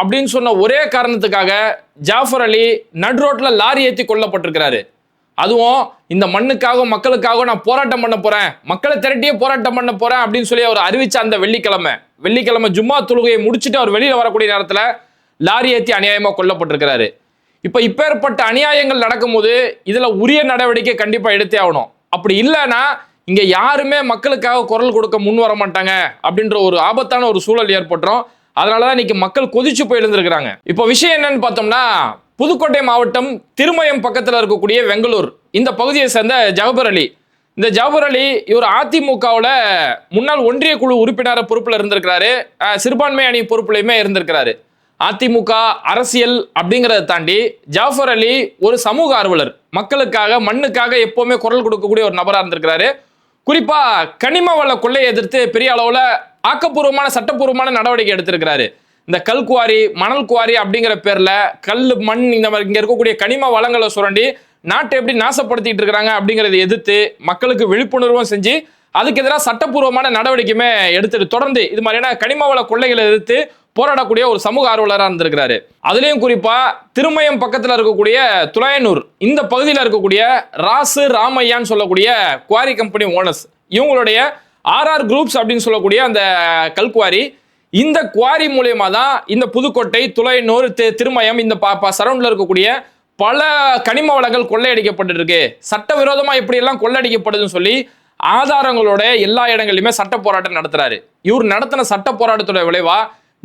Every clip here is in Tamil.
அப்படின்னு சொன்ன ஒரே காரணத்துக்காக ஜாஃபர் அலி நடு லாரி ஏற்றி கொல்லப்பட்டிருக்கிறாரு. அதுவும் இந்த மண்ணுக்காகவும் மக்களுக்காகவும் நான் போராட்டம் பண்ண போறேன். மக்களை திரட்டியே போராட்டம் பண்ண போறேன் அப்படின்னு சொல்லி அவர் அறிவிச்ச அந்த வெள்ளிக்கிழமை. வெள்ளிக்கிழமை ஜும்மா தொழுகையை முடிச்சுட்டு அவர் வெளியில் வரக்கூடிய நேரத்தில் லாரி ஏற்றி அநியாயமாக கொல்லப்பட்டிருக்கிறாரு. இப்போ இப்பேற்பட்ட அநியாயங்கள் நடக்கும்போது இதில் உரிய நடவடிக்கை கண்டிப்பாக எடுத்தே ஆகணும். அப்படி இல்லைன்னா இங்கே யாருமே மக்களுக்காக குரல் கொடுக்க முன் வர மாட்டாங்க அப்படின்ற ஒரு ஆபத்தான ஒரு சூழல் ஏற்பட்டுரும். அதனாலதான் இன்னைக்கு மக்கள் கொதிச்சு போய் எழுந்திருக்கிறாங்க. இப்போ விஷயம் என்னன்னு பார்த்தோம்னா புதுக்கோட்டை மாவட்டம் திருமயம் பக்கத்தில் இருக்கக்கூடிய வெங்களூர். இந்த பகுதியை சேர்ந்த ஜவஹர் அலி. இந்த ஜவஹர் அலி இவர் அதிமுகவில் முன்னாள் ஒன்றிய குழு உறுப்பினர பொறுப்பில் இருந்திருக்கிறாரு. சிறுபான்மை அணி பொறுப்புலையுமே இருந்திருக்கிறாரு. அதிமுக அரசியல் அப்படிங்கிறத தாண்டி ஜாஃபர் அலி ஒரு சமூக ஆர்வலர். மக்களுக்காக மண்ணுக்காக எப்போவுமே குரல் கொடுக்கக்கூடிய ஒரு நபராக இருந்திருக்கிறாரு. குறிப்பா கனிம வள கொள்ளையை எதிர்த்து பெரிய அளவுல ஆக்கப்பூர்வமான சட்டப்பூர்வமான நடவடிக்கை எடுத்திருக்கிறாரு. இந்த கல் குவாரி மணல் குவாரி அப்படிங்கிற பேர்ல கல் மண் இந்த மாதிரி இங்க இருக்கக்கூடிய கனிம வளங்களை சுரண்டி நாட்டை எப்படி நாசப்படுத்திட்டு இருக்கிறாங்க அப்படிங்கறத எதிர்த்து மக்களுக்கு விழிப்புணர்வும் செஞ்சு அதுக்கு எதிராக சட்டப்பூர்வமான நடவடிக்கையுமே எடுத்துட்டு தொடர்ந்து இது மாதிரியான கனிம வள கொள்ளைகளை எதிர்த்து போராடக்கூடிய ஒரு சமூக ஆர்வலராக இருந்திருக்கிறாரு. அதுலேயும் குறிப்பா திருமயம் பக்கத்தில் இருக்கக்கூடிய துளையனூர் இந்த பகுதியில் இருக்கக்கூடிய ராசு ராமையான்னு சொல்லக்கூடிய குவாரி கம்பெனி ஓனர்ஸ் இவங்களுடைய ஆர்ஆர் குரூப்ஸ் அப்படின்னு சொல்லக்கூடிய அந்த கல்குவாரி இந்த குவாரி மூலயமா தான் இந்த புதுக்கோட்டை துளையனூர் திருமயம் இந்த சரௌண்டில் இருக்கக்கூடிய பல கனிம வளங்கள் கொள்ளையடிக்கப்பட்டிருக்கு. சட்டவிரோதமாக எப்படியெல்லாம் கொள்ளையடிக்கப்படுதுன்னு சொல்லி ஆதாரங்களோட எல்லா இடங்களிலுமே சட்ட போராட்டம் நடத்துறாரு. இவர் நடத்தின சட்ட போராட்டத்தோட விளைவா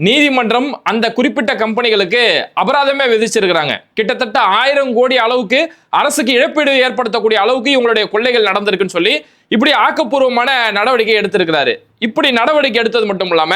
நீதிமன்றம் அந்த குறிப்பிட்ட கம்பெனிகளுக்கு அபராதமே விதிச்சிருக்கிறாங்க. கிட்டத்தட்ட ஆயிரம் கோடி அளவுக்கு அரசுக்கு இழப்பீடு ஏற்படுத்தக்கூடிய அளவுக்கு இவங்களுடைய கொள்ளைகள் நடந்திருக்குன்னு சொல்லி இப்படி ஆக்கப்பூர்வமான நடவடிக்கை எடுத்திருக்கிறாரு. இப்படி நடவடிக்கை எடுத்தது மட்டும் இல்லாம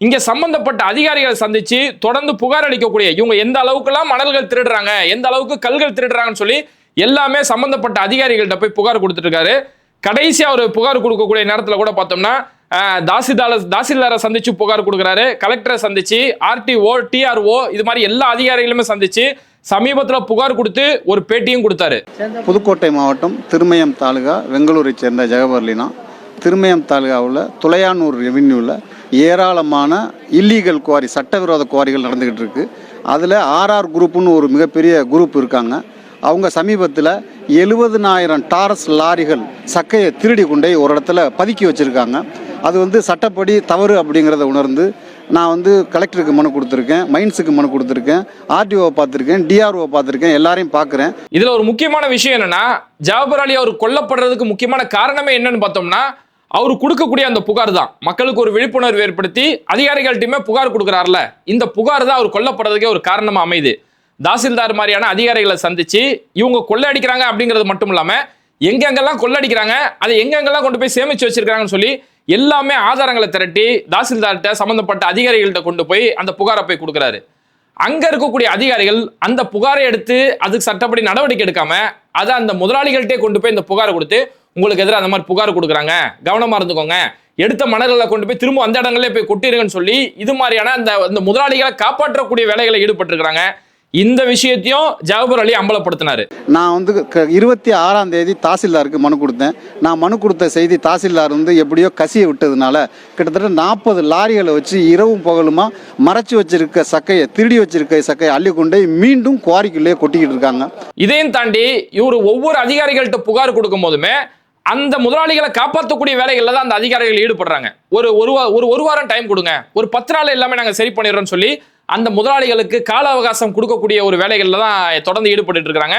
இங்க சம்பந்தப்பட்ட அதிகாரிகளை சந்திச்சு தொடர்ந்து புகார் அளிக்கக்கூடிய இவங்க எந்த அளவுக்குலாம் மணல்கள் திருடுறாங்க எந்த அளவுக்கு கல்கள் திருடுறாங்கன்னு சொல்லி எல்லாமே சம்பந்தப்பட்ட அதிகாரிகள்கிட்ட போய் புகார் கொடுத்துட்டு இருக்காரு. கடைசியாக ஒரு புகார் கொடுக்கக்கூடிய நேரத்தில் கூட பார்த்தோம்னா அஹ், தாசில்தார தாசில்தாரை சந்திச்சு புகார் கொடுக்குறாரு. கலெக்டரை சந்திச்சு ஆர்டிஓ டிஆர்ஓ இது மாதிரி எல்லா அதிகாரிகளுமே சந்திச்சு சமீபத்தில் புகார் கொடுத்து ஒரு பேட்டியும் கொடுத்தாரு. புதுக்கோட்டை மாவட்டம் திருமயம் தாலுகா வெங்களூரை சேர்ந்த ஜெகபர்லினா திருமயம் தாலுகாவில் துளையானூர் ரெவின்யூவில் ஏராளமான இல்லீகல் குவாரி சட்டவிரோத குவாரிகள் நடந்துக்கிட்டு இருக்கு. அதில் ஆர்ஆர் குரூப்புன்னு ஒரு மிகப்பெரிய குரூப் இருக்காங்க. அவங்க சமீபத்தில் எழுபதுனாயிரம் டாரஸ் லாரிகள் சக்கையை திருடி கொண்டே ஒரு இடத்துல பதுக்கி வச்சுருக்காங்க. அது வந்து சட்டப்படி தவறு அப்படிங்கிறத உணர்ந்து நான் வந்து கலெக்டருக்கு மனு கொடுத்துருக்கேன் மைன்ஸுக்கு மனு கொடுத்துருக்கேன் ஆர்டிஓ பார்த்துருக்கேன் டிஆர்ஓ பார்த்துருக்கேன் எல்லாரையும் பார்க்குறேன். இதில் ஒரு முக்கியமான விஷயம் என்னென்னா ஜவஹர் அலி அவர் கொல்லப்படுறதுக்கு முக்கியமான காரணமே என்னன்னு பார்த்தோம்னா அவர் கொடுக்கக்கூடிய அந்த புகார் தான். மக்களுக்கு ஒரு விழிப்புணர்வு ஏற்படுத்தி அதிகாரிகள்ட்டையுமே புகார் கொடுக்குறாருல. இந்த புகார் தான் அவர் கொல்லப்படுறதுக்கே ஒரு காரணமாக அமையுது. தாசில்தார் மாதிரியான அதிகாரிகளை சந்திச்சு இவங்க கொள்ளையடிக்கிறாங்க அப்படிங்கிறது மட்டும் இல்லாம எங்கெங்கெல்லாம் கொள்ளடிக்கிறாங்க அதை எங்கெங்கெல்லாம் கொண்டு போய் சேமிச்சு வச்சிருக்காங்கன்னு சொல்லி எல்லாமே ஆதாரங்களை திரட்டி தாசில்தார்கிட்ட சம்பந்தப்பட்ட அதிகாரிகள்கிட்ட கொண்டு போய் அந்த புகாரை போய் கொடுக்குறாரு. அங்க இருக்கக்கூடிய அதிகாரிகள் அந்த புகாரை எடுத்து அதுக்கு சட்டப்படி நடவடிக்கை எடுக்காம அதை அந்த முதலாளிகள்கிட்டே கொண்டு போய் இந்த புகாரை கொடுத்து உங்களுக்கு எதிராக அந்த மாதிரி புகார் கொடுக்குறாங்க. கவனமா இருந்துக்கோங்க. எடுத்த மணல்களை கொண்டு போய் திரும்ப அந்த இடங்களே போய் கொட்டிருங்கன்னு சொல்லி இது மாதிரியான அந்த அந்த முதலாளிகளை காப்பாற்றக்கூடிய வேலைகளை ஈடுபட்டிருக்கிறாங்க. இந்த விஷயத்தையும் ஜவஹர் அலி அம்பலப்படுத்தினாரு. நான் வந்து இருபத்தி ஆறாம் தேதி தாசில்தாருக்கு மனு கொடுத்தேன். நான் மனு கொடுத்த செய்தி தாசில்தார் வந்து எப்படியோ கசியை விட்டதுனால கிட்டத்தட்ட நாற்பது லாரிகளை வச்சு இரவும் பகலுமா மறைச்சு வச்சிருக்க சக்கையை திருடி வச்சிருக்க சக்கையை அள்ளி கொண்டு மீண்டும் குவாரிக்குள்ளேயே கொட்டிக்கிட்டு இருக்காங்க. இதையும் தாண்டி இவர் ஒவ்வொரு அதிகாரிகள்கிட்ட புகார் கொடுக்கும் போதுமே அந்த முதலாளிகளை காப்பாற்றக்கூடிய வேலைகளில் தான் அந்த அதிகாரிகள் ஈடுபடுறாங்க. ஒரு ஒரு ஒரு ஒரு வாரம் டைம் கொடுங்க. ஒரு பத்து நாள் எல்லாமே நாங்கள் சரி பண்ணிடுறோம்னு சொல்லி அந்த முதலாளிகளுக்கு கால அவகாசம் கொடுக்கக்கூடிய ஒரு வேலைகளில் தான் தொடர்ந்து ஈடுபட்டு இருக்கிறாங்க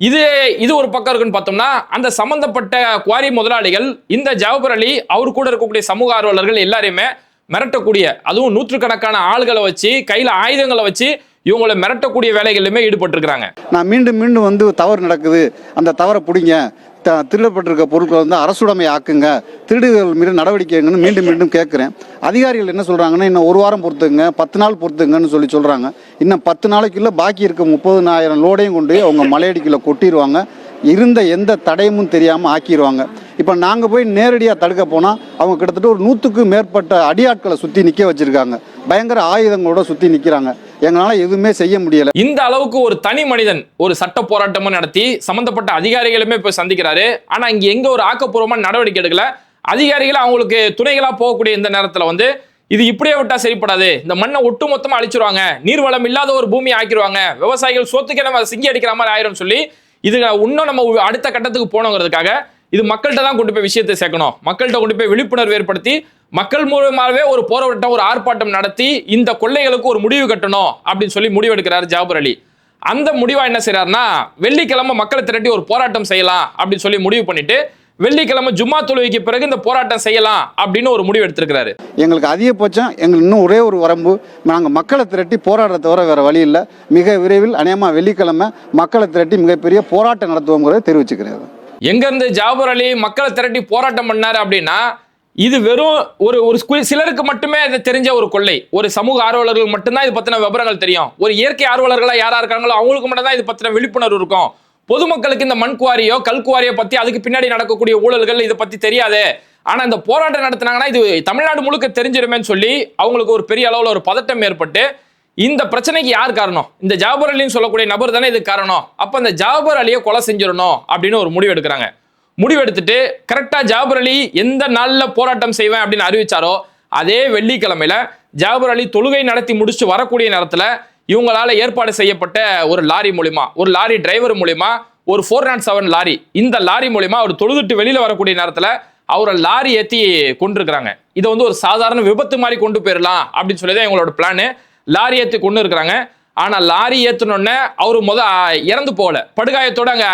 இது இது ஒரு பக்கம் இருக்குன்னு பார்த்தோம்னா அந்த சம்பந்தப்பட்ட குவாரி முதலாளிகள் இந்த ஜவஹர் அலி அவர் கூட இருக்கக்கூடிய சமூக ஆர்வலர்கள் எல்லாரையுமே மிரட்டக்கூடிய அதுவும் நூற்றுக்கணக்கான ஆள்களை வச்சு கையில் ஆயுதங்களை வச்சு இவங்களை மிரட்டக்கூடிய வேலைகளிலுமே ஈடுபட்டிருக்கிறாங்க. நான் மீண்டும் மீண்டும் வந்து தவறு நடக்குது. அந்த தவறை பிடிங்க. த திருடப்பட்டிருக்க பொருட்களை வந்து அரசுடைமை ஆக்குங்க. திருடுகள் மீது நடவடிக்கைங்கன்னு மீண்டும் மீண்டும் கேட்குறேன் அதிகாரிகள் என்ன சொல்கிறாங்கன்னா இன்னும் ஒரு வாரம் பொறுத்துங்க பத்து நாள் பொறுத்துங்கன்னு சொல்லி சொல்கிறாங்க இன்னும் பத்து நாளைக்குள்ளே பாக்கி இருக்க முப்பதுனாயிரம் லோடையும் கொண்டு அவங்க மலையடிக்குள்ளே கொட்டிடுவாங்க இருந்த எந்த தடையமும் தெரியாமல் ஆக்கிடுவாங்க இப்போ நாங்கள் போய் நேரடியாக தடுக்க போனால் அவங்க கிட்டத்தட்ட ஒரு நூற்றுக்கும் மேற்பட்ட அடியாட்களை சுற்றி நிற்க வச்சுருக்காங்க. பயங்கர ஆயுதங்களோட சுற்றி நிற்கிறாங்க எங்களால் எதுவுமே செய்ய முடியலை. இந்த அளவுக்கு ஒரு தனி மனிதன் ஒரு சட்ட போராட்டமும் நடத்தி சம்பந்தப்பட்ட அதிகாரிகளுமே போய் சந்திக்கிறாரு. ஆனா இங்க எங்க ஒரு ஆக்கப்பூர்வமான நடவடிக்கை எடுக்கல. அதிகாரிகள் அவங்களுக்கு துணைகளா போகக்கூடிய இந்த நேரத்துல வந்து இது இப்படியே விட்டா சரிப்படாது. இந்த மண்ணை ஒட்டு மொத்தமா அழிச்சிருவாங்க நீர்வளம் இல்லாத ஒரு பூமியை ஆக்கிடுவாங்க விவசாயிகள் சொத்துக்கே நம்ம சிங்கி அடிக்கிற மாதிரி ஆயிரும் சொல்லி இது இன்னும் நம்ம அடுத்த கட்டத்துக்கு போனோங்கிறதுக்காக இது மக்கள்கிட்ட தான் கொண்டு போய் விஷயத்தை சேர்க்கணும். மக்கள்கிட்ட கொண்டு போய் விழிப்புணர்வு ஏற்படுத்தி மக்கள் மூலமாகவே ஒரு போராட்டம் ஒரு ஆர்ப்பாட்டம் நடத்தி இந்த கொள்ளைகளுக்கு ஒரு முடிவு கட்டணும் அப்படின்னு சொல்லி முடிவெடுக்கிறார் ஜாபர் அலி. அந்த முடிவா என்ன செய்றாருன்னா வெள்ளிக்கிழமை மக்களை திரட்டி ஒரு போராட்டம் செய்யலாம் அப்படின்னு சொல்லி முடிவு பண்ணிட்டு வெள்ளிக்கிழமை ஜும்மா தொழுகைக்கு பிறகு இந்த போராட்டம் செய்யலாம் அப்படின்னு ஒரு முடிவு எடுத்திருக்கிறாரு. எங்களுக்கு அதிகபட்சம் எங்களுக்கு இன்னும் ஒரே ஒரு வரம்பு நாங்கள் மக்களை திரட்டி போராடுறத தவிர வேறு வழி இல்லை. மிக விரைவில் அநேகமாக வெள்ளிக்கிழமை மக்களை திரட்டி மிகப்பெரிய போராட்டம் நடத்துவோங்கிறத தெரிவிச்சுக்கிறேன் எங்க இருந்து ஜாபர் அலி மக்களை திரட்டி போராட்டம் பண்ணாரு அப்படின்னா இது வெறும் ஒரு ஒரு சிலருக்கு மட்டுமே இது தெரிஞ்ச ஒரு கொள்ளை. ஒரு சமூக ஆர்வலர்கள் மட்டும்தான் இது பத்தின விவரங்கள் தெரியும். ஒரு இயற்கை ஆர்வலர்களா யாரா இருக்காங்களோ அவங்களுக்கு மட்டும் தான் இது பத்தின விழிப்புணர்வு இருக்கும். பொதுமக்களுக்கு இந்த மண் குவாரியோ கல் குவாரியோ பத்தி அதுக்கு பின்னாடி நடக்கக்கூடிய ஊழல்கள் இதை பத்தி தெரியாது. ஆனா இந்த போராட்டம் நடத்தினாங்கன்னா இது தமிழ்நாடு முழுக்க தெரிஞ்சிருமேன்னு சொல்லி அவங்களுக்கு ஒரு பெரிய அளவில் ஒரு பதட்டம் ஏற்பட்டு இந்த பிரச்சனைக்கு யார் காரணம்? இந்த ஜாபர் அலின்னு சொல்லக்கூடிய நபர் தானே இதுக்கு காரணம். அப்ப அந்த ஜாபர் அலியை கொலை செஞ்சிடணும் அப்படின்னு ஒரு முடிவு எடுக்கிறாங்க. முடிவெடுத்துட்டு கரெக்டாக கரெக்டா ஜாபர் அலி எந்த நாள்ல போராட்டம் செய்வேன் அப்படின்னு அறிவிச்சாரோ அதே வெள்ளிக்கிழமையில ஜாபர் அலி தொழுகை நடத்தி முடிச்சுட்டு வரக்கூடிய நேரத்துல இவங்களால ஏற்பாடு செய்யப்பட்ட ஒரு லாரி மூலிமா ஒரு லாரி டிரைவர் மூலிமா ஒரு ஃபோர் நாட் செவன் லாரி இந்த லாரி மூலிமா அவர் தொழுதுட்டு வெளியில வரக்கூடிய நேரத்துல அவரை லாரி ஏத்தி கொண்டிருக்கிறாங்க. இதை வந்து ஒரு சாதாரண விபத்து மாதிரி கொண்டு போயிடலாம் அப்படின்னு சொல்லி தான் இவங்களோட பிளான் லாரி ஏத்தி கொண்டு இருக்கிறாங்க. ஆனா லாரி ஏத்துனோடனே அவரு முத இறந்து போகல. படுகாயத்தோட அங்க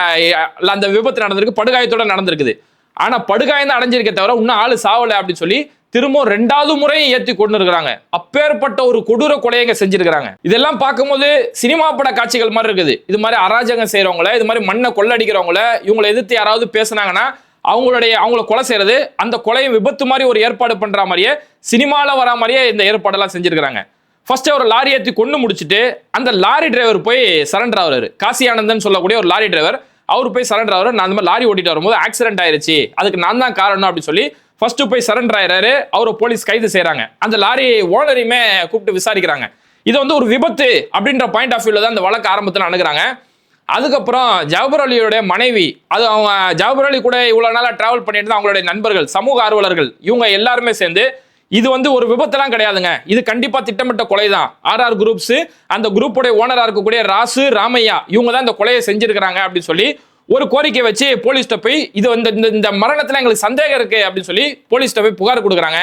அந்த விபத்து நடந்திருக்கு. படுகாயத்தோட நடந்திருக்குது. ஆனா படுகாயம் தான் அடைஞ்சிருக்கே தவிர இன்னும் ஆளு சாவல அப்படின்னு சொல்லி திரும்ப ரெண்டாவது முறையும் ஏத்தி கொண்டு இருக்கிறாங்க. அப்பேற்பட்ட ஒரு கொடூர கொலையங்க செஞ்சிருக்கிறாங்க. இதெல்லாம் பார்க்கும்போது சினிமா பட காட்சிகள் மாதிரி இருக்குது. இது மாதிரி அராஜகம் செய்கிறவங்கள இது மாதிரி மண்ணை கொள்ளடிக்கிறவங்கள இவங்களை எதிர்த்து யாராவது பேசுனாங்கன்னா அவங்களுடைய அவங்கள கொலை செய்யறது அந்த கொலையை விபத்து மாதிரி ஒரு ஏற்பாடு பண்ற மாதிரியே சினிமாவில் வரா மாதிரியே இந்த ஏற்பாடெல்லாம் செஞ்சிருக்கிறாங்க. ஃபர்ஸ்ட் அவர் லாரி ஏற்றி கொண்டு முடிச்சுட்டு அந்த லாரி டிரைவர் போய் சரண்டர் ஆகுறாரு காசி ஆனந்தன் சொல்லக்கூடிய ஒரு லாரி டிரைவர் அவர் போய் சரண்டர் ஆகுறாரு நான் அந்த மாதிரி லாரி ஓட்டிட்டு வரும்போது ஆக்சிடென்ட் ஆயிருச்சு. அதுக்கு நான் தான் காரணம் அப்படின்னு சொல்லி ஃபர்ஸ்ட் போய் சரண்டர் ஆயிராரு அவரை போலீஸ் கைது செய்கிறாங்க அந்த லாரி ஓனரையுமே கூப்பிட்டு விசாரிக்கிறாங்க. இது வந்து ஒரு விபத்து அப்படின்ற பாயிண்ட் ஆஃப் வியூல தான் அந்த வழக்கு ஆரம்பத்தில் அணுகிறாங்க அதுக்கப்புறம் ஜவஹர் அலியோட மனைவி அது அவங்க ஜவஹர் அலி கூட இவ்வளோ நாளாக ட்ராவல் பண்ணிட்டு தான் அவங்களுடைய நண்பர்கள் சமூக ஆர்வலர்கள் இவங்க எல்லாருமே சேர்ந்து இது வந்து ஒரு விபத்தெல்லாம் கிடையாதுங்க. இது கண்டிப்பா திட்டமிட்ட கொலை தான் ஆர்ஆர் குரூப்ஸ் அந்த குரூப்புடைய ஓனரா இருக்கக்கூடிய ராசு ராமையா இவங்க தான் இந்த கொலையை செஞ்சிருக்கிறாங்க அப்படின்னு சொல்லி ஒரு கோரிக்கை வச்சு போலீஸ்கிட்ட போய் இது இந்த இந்த- இந்த மரணத்துல எங்களுக்கு சந்தேகம் இருக்கு அப்படின்னு சொல்லி போலீஸ்கிட்ட போய் புகார் கொடுக்குறாங்க.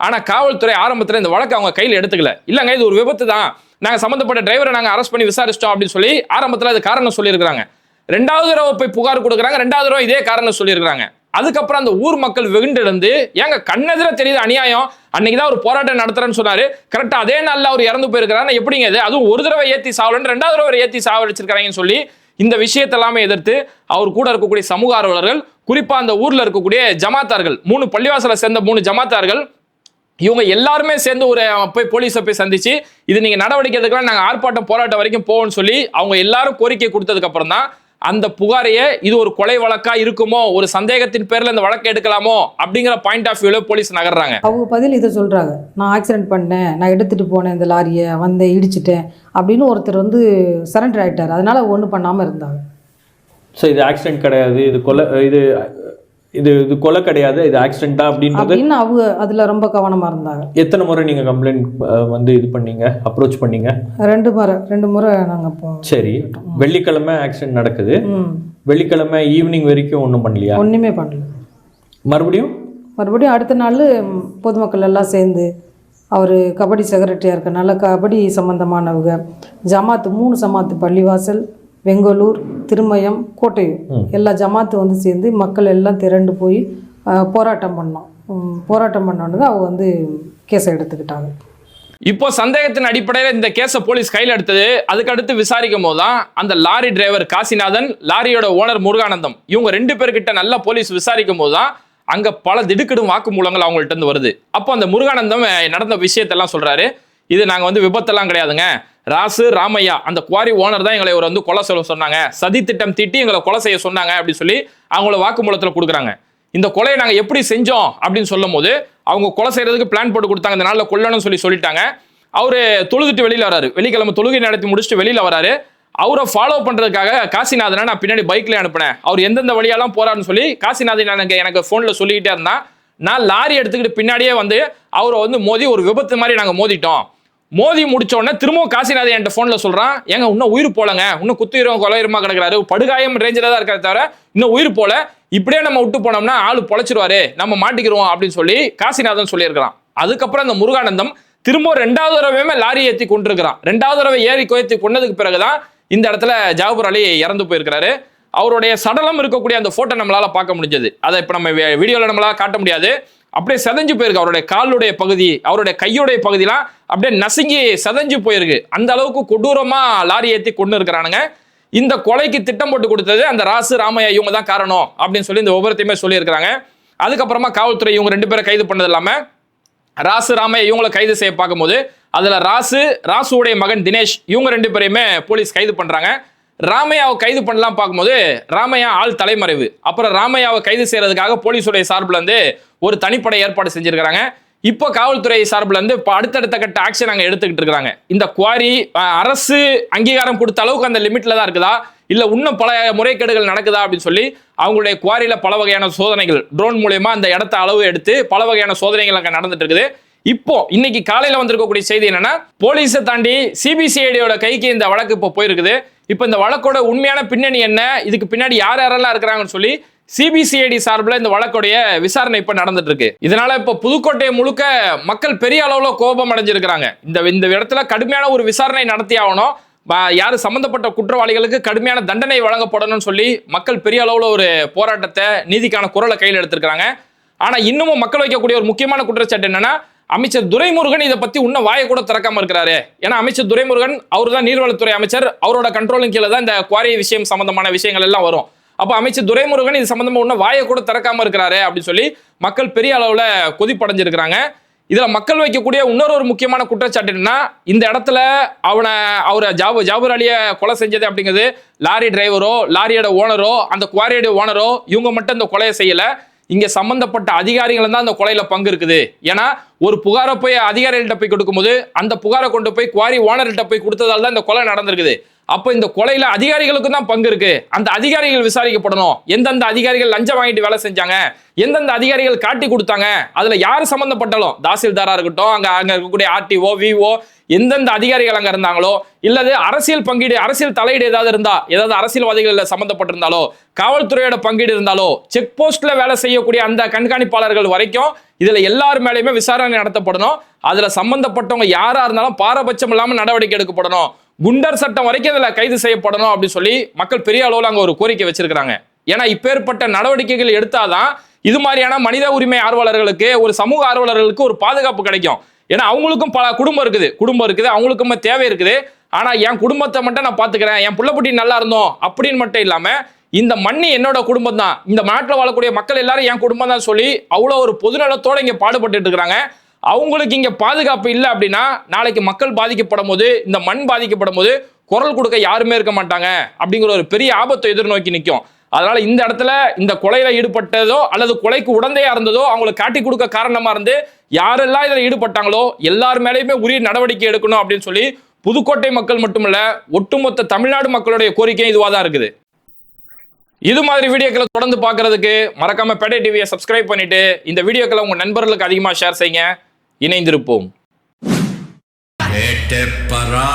ஆனா காவல்துறை ஆரம்பத்துல இந்த வழக்கு அவங்க கையில் எடுத்துக்கல. இல்லங்க இது ஒரு விபத்து தான் நாங்க சம்பந்தப்பட்ட டிரைவரை நாங்க அரெஸ்ட் பண்ணி விசாரிச்சிட்டோம் அப்படின்னு சொல்லி ஆரம்பத்துல அது காரணம் சொல்லியிருக்காங்க ரெண்டாவது தடவை போய் புகார் கொடுக்குறாங்க. ரெண்டாவது தடவை இதே காரணம் சொல்லியிருக்காங்க அதுக்கப்புறம் அந்த ஊர் மக்கள் வெகுண்டெழுந்து ஏங்க கண்ணெதிர தெரியுது அநியாயம். அன்னைக்கு தான் ஒரு போராட்டம் நடத்துறேன்னு சொன்னாரு. கரெக்டா அதே நாள்ல அவர் இறந்து போயிருக்கிறாரு எப்படிங்க இது? அதுவும் ஒரு தடவை ஏத்தி சாவலன்னு ரெண்டாவது தடவை ஏத்தி சாவடிச்சிருக்காங்கன்னு சொல்லி இந்த விஷயத்தெல்லாமே எதிர்த்து அவர் கூட இருக்கக்கூடிய சமூக ஆர்வலர்கள் குறிப்பா அந்த ஊர்ல இருக்கக்கூடிய ஜமாத்தார்கள் மூணு பள்ளிவாசலை சேர்ந்த மூணு ஜமாத்தார்கள் இவங்க எல்லாருமே சேர்ந்து ஒரு போய் போலீஸை போய் சந்திச்சு இது நீங்க நடவடிக்கை எடுக்கலாம் நாங்கள் ஆர்ப்பாட்டம் போராட்டம் வரைக்கும் போவோம்னு சொல்லி அவங்க எல்லாரும் கோரிக்கை கொடுத்ததுக்கு அப்புறம் தான் அந்த புகாரையே இது ஒரு கொலை வழக்கா இருக்குமோ? ஒரு சந்தேகத்தின் பேர்ல இந்த வழக்கை எடுக்கலாமோ? அப்படிங்கிற பாயிண்ட் ஆஃப் வியூல போலீஸ் நகர்றாங்க. அவங்க பதில் இதை சொல்கிறாங்க நான் ஆக்சிடென்ட் பண்ணேன் நான் எடுத்துகிட்டு போனேன் இந்த லாரியை வந்தேன் இடிச்சிட்டேன் அப்படின்னு ஒருத்தர் வந்து சரண்டர் ஆயிட்டார். அதனால ஒன்றும் பண்ணாமல் இருந்தாங்க. ஸோ இது ஆக்சிடென்ட் கிடையாது இது கொலை இது இது இது கொலை கிடையாது இது ஆக்சிடென்ட்டா அப்படின்றது அவங்க அதில் ரொம்ப கவனமாக இருந்தாங்க. எத்தனை முறை நீங்க கம்ப்ளைண்ட் வந்து இது பண்ணீங்க அப்ரோச் பண்ணீங்க? ரெண்டு முறை ரெண்டு முறை நாங்கள் சரி. வெள்ளிக்கிழமை ஆக்சிடென்ட் நடக்குது. வெள்ளிக்கிழமை ஈவினிங் வரைக்கும் ஒன்றும் பண்ணலையா? ஒன்றுமே பண்ணல. மறுபடியும்? மறுபடியும் அடுத்த நாள் பொதுமக்கள் எல்லாம் சேர்ந்து அவர் கபடி செக்ரட்டரியாக இருக்கனால கபடி சம்மந்தமானவங்க ஜமாத்து மூணு ஜமாத்து பள்ளிவாசல் வெங்கலூர் திருமயம் கோட்டையூர். எல்லா ஜமாத்து வந்து சேர்ந்து மக்கள் எல்லாம் திரண்டு போய் போராட்டம் பண்ணோம். போராட்டம் பண்ணோன்னு அவங்க வந்து கேஸை எடுத்துக்கிட்டாங்க. இப்போ சந்தேகத்தின் அடிப்படையில் இந்த கேஸை போலீஸ் கையில் எடுத்தது. அதுக்கு அடுத்து விசாரிக்கும் போது தான் அந்த லாரி டிரைவர் காசிநாதன் லாரியோட ஓனர் முருகானந்தம் இவங்க ரெண்டு பேர்கிட்ட நல்லா போலீஸ் விசாரிக்கும் போது தான் அங்க பல திடுக்கிடும் வாக்குமூலங்கள் அவங்கள்ட்ட இருந்து வருது. அப்போ அந்த முருகானந்தம் நடந்த விஷயத்தெல்லாம் சொல்றாரு. இது நாங்கள் வந்து விபத்தெல்லாம் கிடையாதுங்க. ராசு ராமையா அந்த குவாரி ஓனர் தான் எங்களை இவர் வந்து கொலை செய்ய சொன்னாங்க. சதி திட்டம் தீட்டி எங்களை கொலை செய்ய சொன்னாங்க அப்படின்னு சொல்லி அவங்கள வாக்குமூலத்தில் கொடுக்குறாங்க. இந்த கொலையை நாங்கள் எப்படி செஞ்சோம் அப்படின்னு சொல்லும் போது அவங்க கொலை செய்யறதுக்கு பிளான் போட்டு கொடுத்தாங்க. இந்த நாளில் கொல்லணும்னு சொல்லி சொல்லிட்டாங்க. அவரு தொழுதுட்டு வெளியில் வராரு. வெள்ளிக்கிழமை தொழுகை நடத்தி முடிச்சுட்டு வெளியில் வராரு. அவரை ஃபாலோ பண்ணுறதுக்காக காசிநாதனை நான் பின்னாடி பைக்கில் அனுப்பினேன். அவர் எந்தெந்த வழியெல்லாம் போறாருன்னு சொல்லி காசிநாதன் எனக்கு எனக்கு ஃபோனில் சொல்லிக்கிட்டே இருந்தான். நான் லாரி எடுத்துக்கிட்டு பின்னாடியே வந்து அவரை வந்து மோதி ஒரு விபத்து மாதிரி நாங்கள் மோதிட்டோம். மோதி முடிச்சோடனே திரும்பவும் காசிநாதன் என்கிட்ட ஃபோனில் சொல்றான் ஏங்க இன்னும் உயிர் போலங்க இன்னும் குத்துயிரும் கொலையுரமா கிடக்கிறாரு. படுகாயம் ரேஞ்சில தான் இருக்கிற தவிர இன்னும் உயிர் போல இப்படியே நம்ம விட்டு போனோம்னா ஆளு பொழைச்சிருவாரு. நம்ம மாட்டிக்கிறோம் அப்படின்னு சொல்லி காசிநாதன் சொல்லியிருக்கிறான். அதுக்கப்புறம் அந்த முருகானந்தம் திரும்ப ரெண்டாவது தடவையுமே லாரி ஏற்றி கொண்டிருக்கிறான் ரெண்டாவது தடவை ஏறி கோயத்தி கொண்டதுக்கு பிறகுதான் இந்த இடத்துல ஜாபூர் அலி இறந்து போயிருக்கிறாரு. அவருடைய சடலம் இருக்கக்கூடிய அந்த போட்டோ நம்மளால பார்க்க முடிஞ்சது. அதை இப்போ நம்ம வீடியோவில் நம்மளால காட்ட முடியாது. அப்படியே செதஞ்சு போயிருக்கு அவருடைய காலுடைய பகுதி அவருடைய கையுடைய பகுதிலாம் அப்படியே நசுங்கி செதஞ்சு போயிருக்கு. அந்த அளவுக்கு கொடூரமா லாரி ஏற்றி கொண்டு இருக்கிறானுங்க. இந்த கொலைக்கு திட்டம் போட்டு கொடுத்தது அந்த ராசு ராமையா இவங்க தான் காரணம் அப்படின்னு சொல்லி இந்த ஒவ்வொருத்தையுமே சொல்லியிருக்கிறாங்க. அதுக்கப்புறமா காவல்துறை இவங்க ரெண்டு பேரை கைது பண்ணது இல்லாம ராசு ராமையா இவங்களை கைது செய்ய பார்க்கும்போது அதுல ராசு ராசுவுடைய மகன் தினேஷ் இவங்க ரெண்டு பேரையுமே போலீஸ் கைது பண்றாங்க. ராமையாவை கைது பண்ணலாம் பார்க்கும்போது ராமையா ஆள் தலைமறைவு. அப்புறம் ராமையாவை கைது செய்யறதுக்காக போலீஸுடைய சார்பில் இருந்து ஒரு தனிப்படை ஏற்பாடு செஞ்சிருக்கிறாங்க. இப்போ காவல்துறை சார்பில் இருந்து இப்போ அடுத்தடுத்த கட்ட ஆக்ஷன் அங்கே எடுத்துக்கிட்டு இருக்கிறாங்க இந்த குவாரி அரசு அங்கீகாரம் கொடுத்த அளவுக்கு அந்த லிமிட்ல தான் இருக்குதா? இல்லை இன்னும் பல முறைகேடுகள் நடக்குதா அப்படின்னு சொல்லி அவங்களுடைய குவாரியில் பல வகையான சோதனைகள் ட்ரோன் மூலயமா அந்த இடத்த அளவு எடுத்து பல வகையான சோதனைகள் அங்கே நடந்துட்டு இருக்குது. இப்போ இன்னைக்கு காலையில வந்திருக்கக்கூடிய செய்தி என்னன்னா போலீஸை தாண்டி சிபிசிஐடியோட கைக்கு இந்த வழக்கு இப்போ போயிருக்குது. இப்போ இந்த வழக்கோட உண்மையான பின்னணி என்ன? இதுக்கு பின்னாடி யார் யாரெல்லாம் இருக்கிறாங்கன்னு சொல்லி சிபிசிஐடி சார்பில் இந்த வழக்குடைய விசாரணை இப்போ நடந்துட்டு இருக்கு இதனால இப்போ புதுக்கோட்டை முழுக்க மக்கள் பெரிய அளவில் கோபம் அடைஞ்சிருக்கிறாங்க. இந்த இந்த இடத்துல கடுமையான ஒரு விசாரணை நடத்தி ஆகணும். யார் சம்பந்தப்பட்ட குற்றவாளிகளுக்கு கடுமையான தண்டனை வழங்கப்படணும்னு சொல்லி மக்கள் பெரிய அளவில் ஒரு போராட்டத்தை நீதிக்கான குரலை கையில் எடுத்திருக்கிறாங்க. ஆனால் இன்னமும் மக்கள் வைக்கக்கூடிய ஒரு முக்கியமான குற்றச்சாட்டு என்னன்னா அமைச்சர் துரைமுருகன் இதை பத்தி இன்னும் வாயை கூட திறக்காம இருக்கிறாரு. ஏன்னா அமைச்சர் துரைமுருகன் அவர் தான் நீர்வளத்துறை அமைச்சர் அவரோட கண்ட்ரோலிங் கீழே தான் இந்த குவாரி விஷயம் சம்பந்தமான விஷயங்கள் எல்லாம் வரும். அப்போ அமைச்சர் துரைமுருகன் இது சம்பந்தமா இன்னும் வாயை கூட திறக்காம இருக்கிறாரு அப்படின்னு சொல்லி மக்கள் பெரிய அளவுல கொதிப்படைஞ்சிருக்கிறாங்க. இதுல மக்கள் வைக்கக்கூடிய இன்னொரு ஒரு முக்கியமான குற்றச்சாட்டு என்னன்னா இந்த இடத்துல அவனை அவரை ஜாபு ஜாபர் அலிய கொலை செஞ்சது அப்படிங்கிறது லாரி டிரைவரோ லாரியோட ஓனரோ அந்த குவாரியோட ஓனரோ இவங்க மட்டும் இந்த கொலையை செய்யலை. இங்க சம்பந்தப்பட்ட அதிகாரிகள் தான் அந்த கொலையில பங்கு இருக்குது. ஏன்னா ஒரு புகாரை போய் அதிகாரிகள்கிட்ட போய் கொடுக்கும்போது அந்த புகாரை கொண்டு போய் குவாரி ஓனர்கிட்ட போய் கொடுத்ததால தான் இந்த கொலை நடந்திருக்குது. அப்போ இந்த கொலையில அதிகாரிகளுக்கும் தான் பங்கு இருக்கு. அந்த அதிகாரிகள் விசாரிக்கப்படணும். எந்தெந்த அதிகாரிகள் லஞ்சம் வாங்கிட்டு வேலை செஞ்சாங்க? எந்தெந்த அதிகாரிகள் காட்டி கொடுத்தாங்க? அதுல யார் சம்பந்தப்பட்டாலும் தாசில்தாரா இருக்கட்டும் அங்க அங்க இருக்கக்கூடிய ஆர்டிஓ விஓ எந்தெந்த அதிகாரிகள் அங்க இருந்தாங்களோ இல்லது அரசியல் பங்கீடு அரசியல் தலையீடு ஏதாவது இருந்தா ஏதாவது அரசியல்வாதிகள் சம்பந்தப்பட்டிருந்தாலோ காவல்துறையோட பங்கீடு இருந்தாலோ செக் போஸ்ட்ல வேலை செய்யக்கூடிய அந்த கண்காணிப்பாளர்கள் வரைக்கும் இதுல எல்லார் மேலேயுமே விசாரணை நடத்தப்படணும். அதுல சம்பந்தப்பட்டவங்க யாரா இருந்தாலும் பாரபட்சம் இல்லாம நடவடிக்கை எடுக்கப்படணும். குண்டர் சட்டம் வரைக்கும் அதில் கைது செய்யப்படணும் அப்படின்னு சொல்லி மக்கள் பெரிய அளவில் அங்கே ஒரு கோரிக்கை வச்சிருக்கிறாங்க. ஏன்னா இப்பேற்பட்ட நடவடிக்கைகள் எடுத்தாதான் இது மாதிரியான மனித உரிமை ஆர்வலர்களுக்கு ஒரு சமூக ஆர்வலர்களுக்கு ஒரு பாதுகாப்பு கிடைக்கும். ஏன்னா அவங்களுக்கும் பல குடும்பம் இருக்குது. குடும்பம் இருக்குது அவங்களுக்குமே தேவை இருக்குது. ஆனா என் குடும்பத்தை மட்டும் நான் பாத்துக்கிறேன் என் புள்ளக்குட்டி நல்லா இருந்தோம் அப்படின்னு மட்டும் இல்லாம இந்த மண்ணு என்னோட குடும்பம் தான் இந்த நாட்டில் வாழக்கூடிய மக்கள் எல்லாரும் என் குடும்பம் தான் சொல்லி அவ்வளோ ஒரு பொதுநலத்தோட இங்க பாடுபட்டு இருக்கிறாங்க. அவங்களுக்கு இங்க பாதுகாப்பு இல்லை அப்படின்னா நாளைக்கு மக்கள் பாதிக்கப்படும் போது இந்த மண் பாதிக்கப்படும் போது குரல் கொடுக்க யாருமே இருக்க மாட்டாங்க அப்படிங்கிற ஒரு பெரிய ஆபத்தை எதிர்நோக்கி நிற்கும் அதனால இந்த இடத்துல இந்த கொலையில ஈடுபட்டதோ அல்லது கொலைக்கு உடந்தையா இருந்ததோ அவங்களுக்கு காட்டி கொடுக்க காரணமா இருந்து யாரெல்லாம் இதில் ஈடுபட்டாங்களோ எல்லார் மேலேயுமே உரிய நடவடிக்கை எடுக்கணும் அப்படின்னு சொல்லி புதுக்கோட்டை மக்கள் மட்டுமல்ல ஒட்டுமொத்த தமிழ்நாடு மக்களுடைய கோரிக்கை இதுவாக தான் இருக்குது. இது மாதிரி வீடியோக்களை தொடர்ந்து பார்க்கறதுக்கு மறக்காம பேடை டிவியை சப்ஸ்கிரைப் பண்ணிட்டு இந்த வீடியோக்களை உங்க நண்பர்களுக்கு அதிகமாக ஷேர் செய்யுங்க. இணைந்திருப்போம். பரா